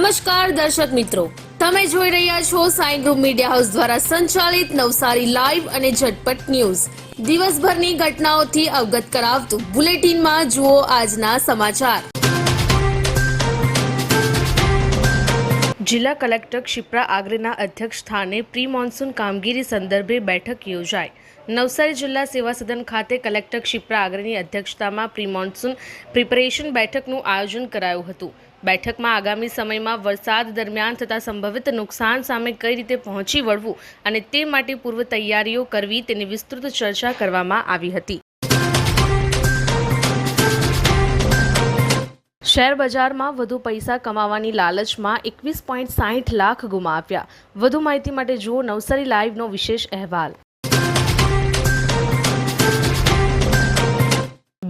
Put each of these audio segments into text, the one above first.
નમસ્કાર દર્શક મિત્રો. તમે જોઈ રહ્યા છો સાઈ ગ્રુપ મીડિયા હાઉસ દ્વારા સંચાલિત નવસારી લાઈવ અને ઝટપટ ન્યૂઝ. દિવસભરની ઘટનાઓથી અવગત કરાવતું બુલેટિનમાં જુઓ આજના સમાચાર. જિલ્લા કલેક્ટર ક્ષિપ્રા આગરેના અધ્યક્ષ સ્થાને પ્રી મોન્સૂન કામગીરી સંદર્ભે બેઠક યોજાઈ. નવસારી જિલ્લા સેવા સદન ખાતે કલેક્ટર ક્ષિપ્રા આગરેની અધ્યક્ષતામાં પ્રી મોન્સૂન પ્રિપેરેશન બેઠકનું આયોજન કરાયું હતું. બેઠકમાં આગામી સમયમાં વરસાદ દરમિયાન થતા સંભવિત નુકસાન સામે કઈ રીતે પહોંચી વળવું અને તે માટે પૂર્વ તૈયારીઓ કરવી તેની વિસ્તૃત ચર્ચા કરવામાં આવી હતી. શેર બજારમાં વધુ પૈસા કમાવાની લાલચમાં એકવીસ પોઈન્ટ સાહીઠ લાખ ગુમાવ્યા. વધુ માહિતી માટે જુઓ નવસારી લાઈવનો વિશેષ અહેવાલ.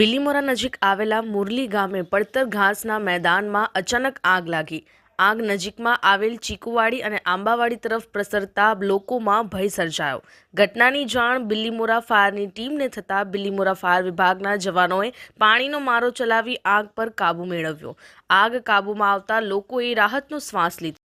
બિલીમોરા નજીક આવેલા મુરલી ગામે પડતર ઘાસના મેદાનમાં અચાનક આગ લાગી. આગ નજીકમાં આવેલ ચીકુવાડી અને આંબાવાડી તરફ પ્રસરતા લોકોમાં ભય સર્જાયો. ઘટનાની જાણ બિલીમોરા ફાયરની ટીમને થતાં બિલીમોરા ફાયર વિભાગના જવાનોએ પાણીનો મારો ચલાવી આગ પર કાબૂ મેળવ્યો. આગ કાબૂમાં આવતા લોકોએ રાહતનો શ્વાસ લીધો.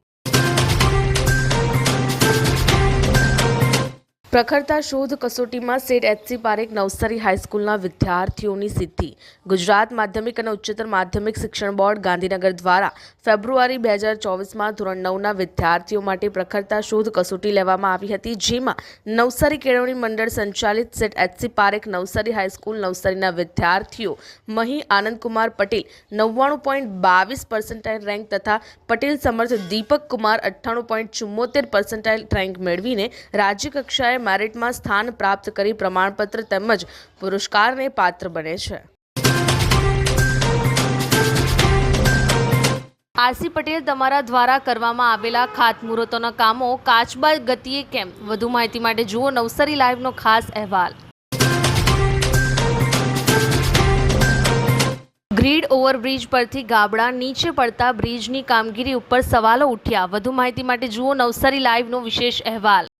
પ્રખરતા શોધ કસોટીમાં સેટ એચસી પારેખ નવસારી હાઈસ્કૂલના વિદ્યાર્થીઓની સિદ્ધિ. ગુજરાત માધ્યમિક અને ઉચ્ચતર માધ્યમિક શિક્ષણ બોર્ડ ગાંધીનગર દ્વારા ફેબ્રુઆરી બે હજાર ચોવીસમાં ધોરણ નવના વિદ્યાર્થીઓ માટે પ્રખરતા શોધ કસોટી લેવામાં આવી હતી, જેમાં નવસારી કેળવણી મંડળ સંચાલિત Seth HC Parekh Navsari high school નવસારીના વિદ્યાર્થીઓ મહી આનંદકુમાર પટેલ નવ્વાણું પોઈન્ટ બાવીસ પર્સન્ટાઇલ રેન્ક તથા પટેલ સમર્થ દીપક કુમાર અઠ્ઠાણું પોઈન્ટ ચુમ્મોતેર પર્સન્ટાઇલ રેન્ક મેળવીને રાજ્ય કક્ષાએ મેરિટમાં સ્થાન પ્રાપ્ત કરી પ્રમાણપત્ર તેમજ પુરસ્કારને પાત્ર બને છે. આરસી પટેલ તમારા દ્વારા કરવામાં આવેલા ખાતમુહૂર્તોના કામો કાચબા ગતિએ કેમ? વધુ માહિતી માટે જુઓ નવસારી લાઈવનો ખાસ અહેવાલ. ગ્રીડ ઓવરબ્રિજ પરથી ગાબડા નીચે પડતા બ્રિજની કામગીરી ઉપર સવાલો ઉઠ્યા. વધુ માહિતી માટે જુઓ નવસારી લાઈવનો વિશેષ અહેવાલ.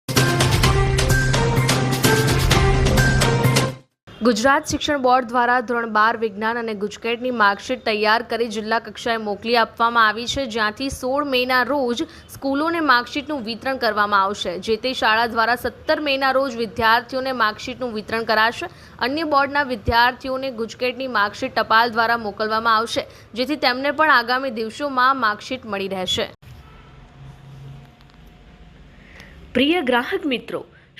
ગુજરાત શિક્ષણ બોર્ડ દ્વારા ધોરણ બાર વિજ્ઞાન અને ગુજકેટની માર્કશીટ તૈયાર કરી જિલ્લા કક્ષાએ મોકલી આપવામાં આવી છે. જ્યાંથી સોળ મેના રોજ સ્કૂલોને માર્કશીટનું વિતરણ કરવામાં આવશે. જે તે શાળા દ્વારા સત્તર મેના રોજ વિદ્યાર્થીઓને માર્કશીટનું વિતરણ કરાશે. અન્ય બોર્ડના વિદ્યાર્થીઓને ગુજકેટની માર્કશીટ ટપાલ દ્વારા મોકલવામાં આવશે, જેથી તેમને પણ આગામી દિવસોમાં માર્કશીટ મળી રહેશે. પ્રિય ગ્રાહક મિત્રો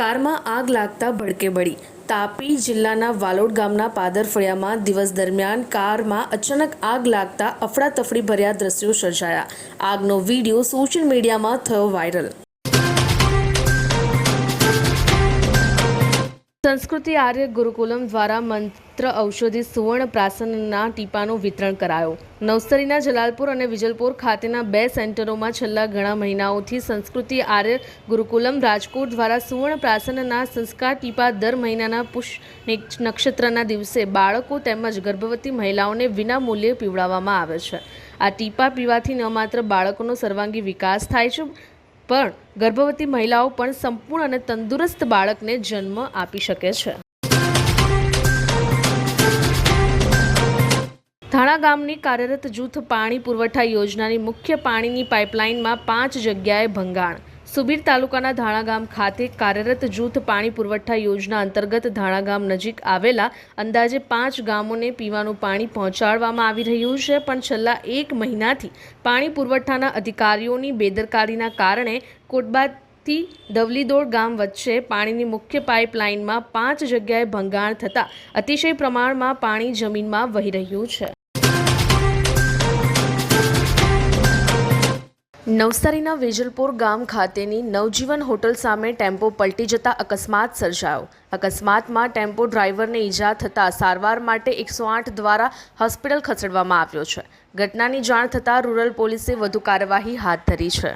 કારમાં આગ લાગતા ભડકે બળી. તાપી જિલ્લાના વાલોડ ગામના પાદર ફળિયામાં દિવસ દરમિયાન કારમાં અચાનક આગ લાગતા અફડાતફડી ભર્યા દ્રશ્યો સર્જાયા. આગનો વીડિયો સોશિયલ મીડિયામાં થયો વાયરલ. સંસ્કૃતિ આર્ય ગુરુકુલમ દ્વારા મંત્ર ઔષધિ સુવર્ણ પ્રાસનના ટીપાનું વિતરણ કરાયો. નવસારીના જલાલપુર અને વિજલપુર ખાતેના બે સેન્ટરોમાં છેલ્લા ઘણા મહિનાઓથી સંસ્કૃતિ આર્ય ગુરુકુલમ રાજકોટ દ્વારા સુવર્ણ પ્રાસનના સંસ્કાર ટીપા દર મહિનાના પુષ નક્ષત્રના દિવસે બાળકો તેમજ ગર્ભવતી મહિલાઓને વિના મૂલ્યે પીવડાવવામાં આવે છે. આ ટીપા પીવાથી ન માત્ર બાળકોનો સર્વાંગી વિકાસ થાય છે પણ ગર્ભવતી મહિલાઓ પણ સંપૂર્ણ અને તંદુરસ્ત બાળકને જન્મ આપી શકે છે. થાણા ગામની કાર્યરત જૂથ પાણી પુરવઠા યોજનાની મુખ્ય પાણીની પાઇપલાઇનમાં પાંચ જગ્યાએ ભંગાણ. સુબીર તાલુકાના ધાણા ગામ ખાતે કાર્યરત જૂથ પાણી પુરવઠા યોજના અંતર્ગત ધાણા ગામ નજીક આવેલા અંદાજે પાંચ ગામોને પીવાનું પાણી પહોંચાડવામાં આવી રહ્યું છે, પણ છેલ્લા એક મહિનાથી પાણી પુરવઠાના અધિકારીઓની બેદરકારીના કારણે કોટબાથી દવલીદોડ ગામ વચ્ચે પાણીની મુખ્ય પાઇપલાઇનમાં પાંચ જગ્યાએ ભંગાણ થતાં અતિશય પ્રમાણમાં પાણી જમીનમાં વહી રહ્યું છે. નવસારીના વેજલપુર ગામ ખાતેની નવજીવન હોટલ સામે ટેમ્પો પલટી જતા અકસ્માત સર્જાયો. અકસ્માતમાં ટેમ્પો ડ્રાઈવરને ઈજા થતાં સારવાર માટે એકસો આઠ દ્વારા હોસ્પિટલ ખસેડવામાં આવ્યો છે. ઘટનાની જાણ થતાં રૂરલ પોલીસે વધુ કાર્યવાહી હાથ ધરી છે.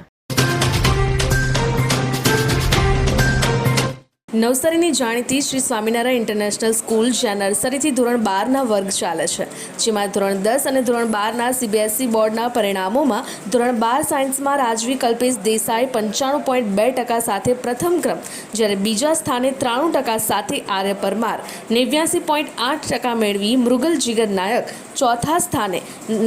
નવસારીની જાણીતી શ્રી સ્વામિનારાયણ ઇન્ટરનેશનલ સ્કૂલ જ્યાં નર્સરીથી ધોરણ બારના વર્ગ ચાલે છે, જેમાં ધોરણ દસ અને ધોરણ બારના સીબીએસઈ બોર્ડના પરિણામોમાં ધોરણ બાર સાયન્સમાં રાજવી કલ્પેશ દેસાઈ પંચાણું પોઈન્ટ બે ટકા સાથે પ્રથમ ક્રમ, જ્યારે બીજા સ્થાને ત્રાણું ટકા સાથે આર્ય પરમાર, નેવ્યાસી પોઈન્ટ આઠ ટકા મેળવી મૃગલ જીગર નાયક, ચોથા સ્થાને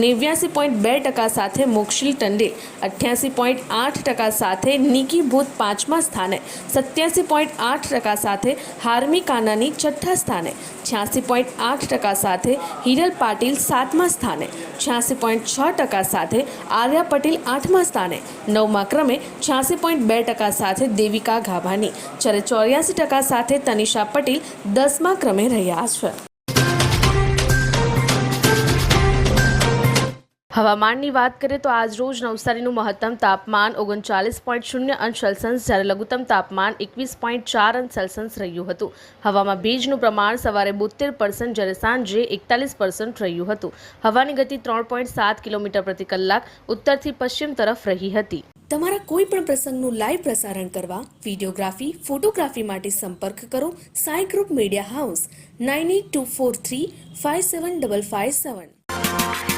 નેવ્યાસી પોઈન્ટ બે ટકા સાથે મોક્ષિલ ટંડે, અઠ્યાસી પોઈન્ટ આઠ ટકા સાથે નિકી ભૂત પાંચમા સ્થાને સત્યાસી પોઈન્ટ આઠ ટકા સાથે હાર્મી કાનાની છઠ્ઠા સ્થાને, છ્યાસી પોઈન્ટ આઠ ટકા સાથે હિરલ પાટીલ સાતમા સ્થાને, છ્યાસી પોઈન્ટ છ ટકા સાથે આર્યા પટેલ આઠમા સ્થાને, નવમા ક્રમે છ્યાસી પોઈન્ટ બે ટકા સાથે દેવિકા ગાભાની, જ્યારે ચોર્યાસી ટકા સાથે તનિષા પટેલ દસમા ક્રમે રહ્યા છે. હવામાનની વાત કરીએ તો આજ રોજ નવસારીનું મહત્તમ તાપમાન ઓગણચાલીસ પોઈન્ટ શૂન્ય અંશ સેલ્સિયસ, જ્યારે લઘુત્તમ તાપમાન એકવીસ પોઈન્ટ ચાર અંશ સેલ્સિયસ રહ્યું હતું. હવામાં ભેજનું પ્રમાણ સવારે બોતેર પર્સન્ટ જ્યારે સાંજે એકતાલીસ પર્સન્ટ રહ્યું હતું. હવાની ગતિ ત્રણ પોઈન્ટ સાત કિલોમીટર પ્રતિ કલાક ઉત્તરથી પશ્ચિમ તરફ રહી હતી. તમારા કોઈ પણ પ્રસંગનું લાઈવ પ્રસારણ કરવા વિડીયોગ્રાફી, ફોટોગ્રાફી માટે સંપર્ક કરો Sai group media house, nine eight two four three five seven double five seven.